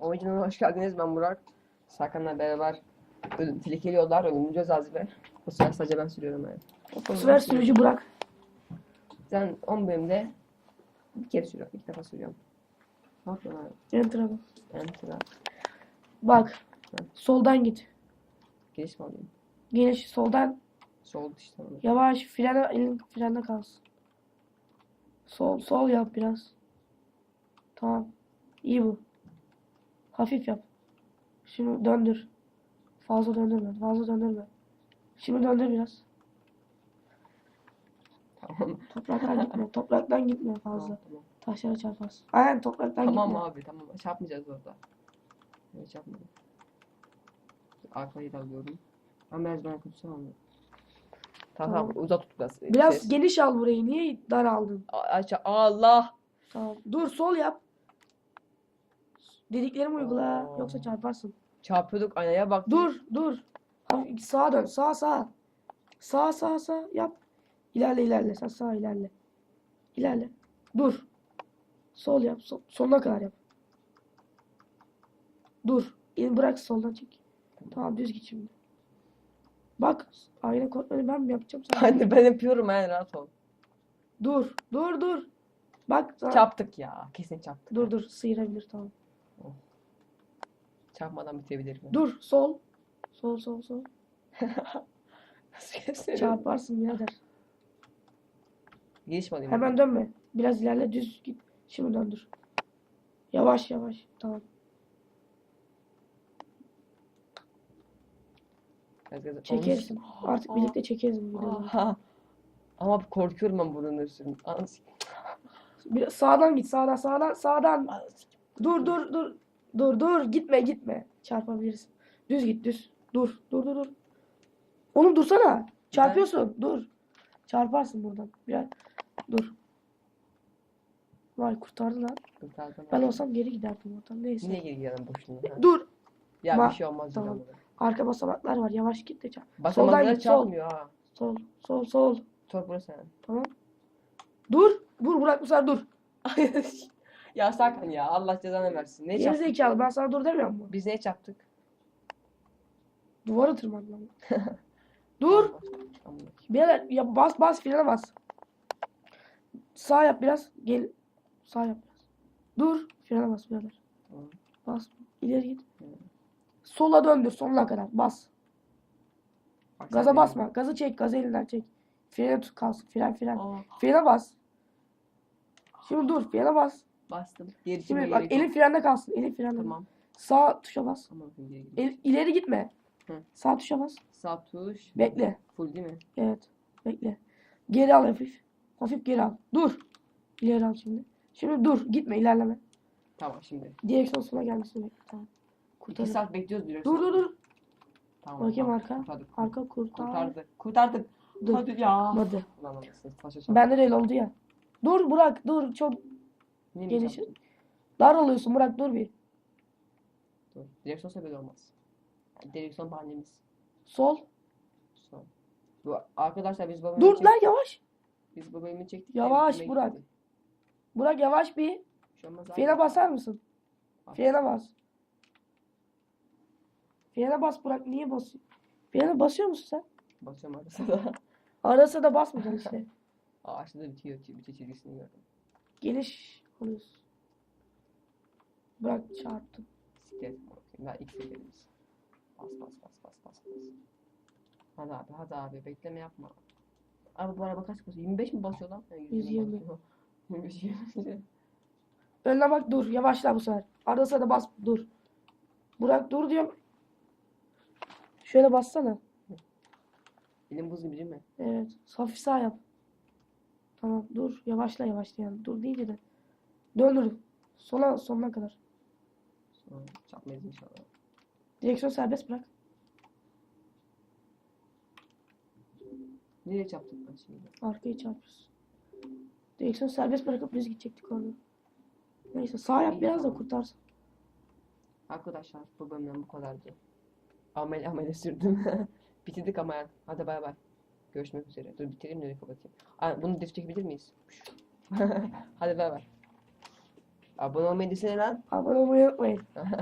Oyuncuna hoş geldiniz. Ben Burak. Serkan'la beraber ölüm, tehlikeli yollar, ölümcül cazibe. Bu sefer sadece ben sürüyorum yani. Bu sefer sürücü bırak. Ben 10 bölümde bir kere sürüyorum. iki defa sürüyorum. Ne yapıyorsun abi? Enter'a bak. Bak. Soldan git. Giriş mi alayım? Geniş soldan Sol işte. yavaş frene elin frende kalsın. Sol sol yap biraz. Tamam. İyi bu. Hafif yap. Şimdi döndür. Fazla döndürme. Fazla döndürme. Şimdi döndür biraz. Tamam. Topraktan gitme. Topraktan gitme fazla. Tamam, tamam. Taşlara çarparsın. Aynen topraktan Tamam gitme. abi tamam. Çarpmayacağız orada. Evet çarpmadım. Arkayı da alıyorum. Ben biraz bana kutsam onu. Tamam, Tamam. tamam uzat tut biraz. Biraz Ses. geniş al burayı. Niye dar aldın? A- aşağı- Allah. Tamam. Dur sol yap. Dediklerimi uygula. Aa. Yoksa çarparsın. Çarpıyorduk aynaya bak. Dur dur. Hafif sağa dön. Sağ sağ. Sağ sağ sağ yap. İlerle ilerle. Sen sağ ilerle. İlerle. Dur. Sol yap. Sol, sonuna kadar yap. Dur. İn bırak soldan çek. Tamam düz git şimdi. Bak ayna kontrolü ben mi yapacağım sen? Ben de ben yapıyorum yani rahat ol. Dur. Dur dur. Bak. sana- Çarptık ya. Kesin çarptık. Dur dur sıyırabilir tamam. Çarpmadan bitirebilirim. Dur sol. Sol sol sol. Nasıl Çarparsın birader. Giriş mi alayım? Hemen dönme. Biraz ilerle düz git. Şimdi döndür. Yavaş yavaş. Tamam. Biraz gaza- Çekersin. Olmuş. Artık birlikte çekeriz bu. Aha. Ama korkuyorum ben buranın üstünden. Anasını Bir, sağdan git. Sağdan sağdan sağdan. Dur dur dur. Dur dur. Gitme gitme. Çarpabilirsin. Düz git düz. Dur. Dur dur dur. Oğlum dursana. Çarpıyorsun. Dur. Çarparsın buradan. Biraz. Dur. Vay kurtardı lan. Kurtardım. Ben olsam geri giderdim oradan. Neyse. Niye geri geldin boşuna? Dur. Ya Ma- bir şey olmaz. Tamam. Arka basamaklar var. Yavaş git de çarp. Basamaklara git, sol. çarpmıyor ha. Sol. Sol sol. Top burası. Tamam. Dur. Dur bırak bu sefer dur. Ya Serkan ya Allah cezanı versin. Ne Geri çarptık? zekalı ben sana dur demiyor mu? Biz ne çarptık? Duvara tırmandı lan. dur. Birader ya bas bas frene bas. Sağ yap biraz. Gel. Sağ yap biraz. Dur. Frene bas birader. Tamam. Bas. İleri git. Sola döndür sonuna kadar. Bas. Bak Gaza sen basma. Gazı çek. Gazı elinden çek. Frene tut kalsın. Fren fren. benim- Aa, Frene bas. Şimdi dur. Frene bas. Bastım. Geri Şimdi bak gerek elin yok. frende kalsın. Elin frende. Tamam. Sağ tuşa bas. Tamam. Geri. El, ileri gitme. Hı. Sağ tuşa bas. Sağ tuş. Bekle. Full değil mi? Evet. Bekle. Geri al hafif. Hafif geri al. Dur. İleri al şimdi. Şimdi dur. Gitme ilerleme. Tamam şimdi. Direksiyon sona gelmesini bekle. Tamam. 2 Kurtarır. saat bekliyoruz diyor. Dur dur dur. Tamam. Bakayım tamam. arka. Kurtardık. Arka kurtar. Kurtardık. Kurtardık. Dur. Hadi ya. Hadi. Bende de öyle oldu ya. Dur Burak dur. Çok Geniş. çarptın? Dar oluyorsun Burak dur bir. Dur. Direksiyon sebebi olmaz. Direksiyon bahanemiz. Sol. Son. Bu arkadaşlar biz babamı Dur lan yavaş. Biz babamı çektik. Yavaş, Burak. gittik. Burak yavaş bir. Frene basar mısın? Bas. Frene bas. Frene bas Burak. Niye basıyorsun? Frene basıyor musun sen? Basıyorum arasında. Arası da basmayacaksın işte. Aa aşağıda bitiyor. Bitiyor çizgisini gördüm. Geniş oluyorsun. Bırak çarptım. Siklet. Ben ilk seferimiz. Bas bas bas bas bas bas. Hadi abi hadi abi bekleme yapma. Abi bu araba kaç basıyor? 25 mi basıyor lan? Ha, 120. basıyor. 120. Önüne bak dur. Yavaşla bu sefer. Arada sırada bas dur. Burak dur diyorum. Şöyle bassana. Elim buz gibi değil mi? Evet. Hafif sağ yap. Tamam dur. Yavaşla yavaşla yani. Dur deyince de. Döndür. Sona sonuna kadar. Sonra çarpmayız inşallah. Direksiyon serbest bırak. Nereye çarptık ben şimdi? Arkayı çarpıyorsun. Direksiyon serbest bırakıp düz gidecektik orada. Neyse sağ yap İyi, biraz da tamam. kurtarsın. Arkadaşlar bu bölümden bu kadardı. Amel amele sürdüm. Bitirdik ama Hadi bay bay. Görüşmek üzere. Dur bitireyim de kapatayım. Aa, bunu def çekebilir miyiz? Hadi bay bay. Abone olmayı desene lan. Abone olmayı unutmayın.